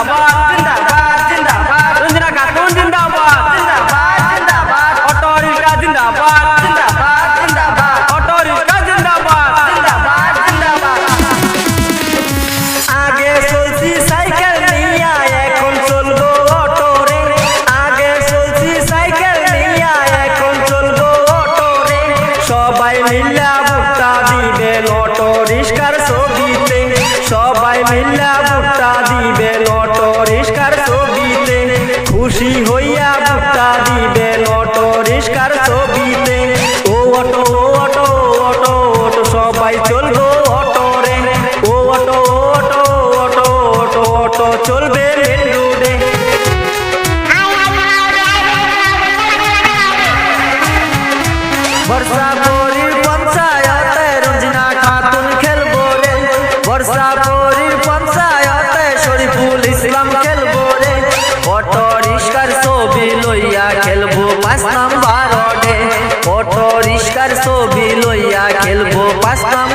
আবার বর্ষা বরির খেলব রে। বর্ষা বরির পঞ্চায়েতে ইসলাম খেলব রে। অটো রিস্কার ছবি লইয়া খেলব পাঁচ নাম্বার অডে অটো রিস্কার লইয়া খেলব পাঁচ নাম্বার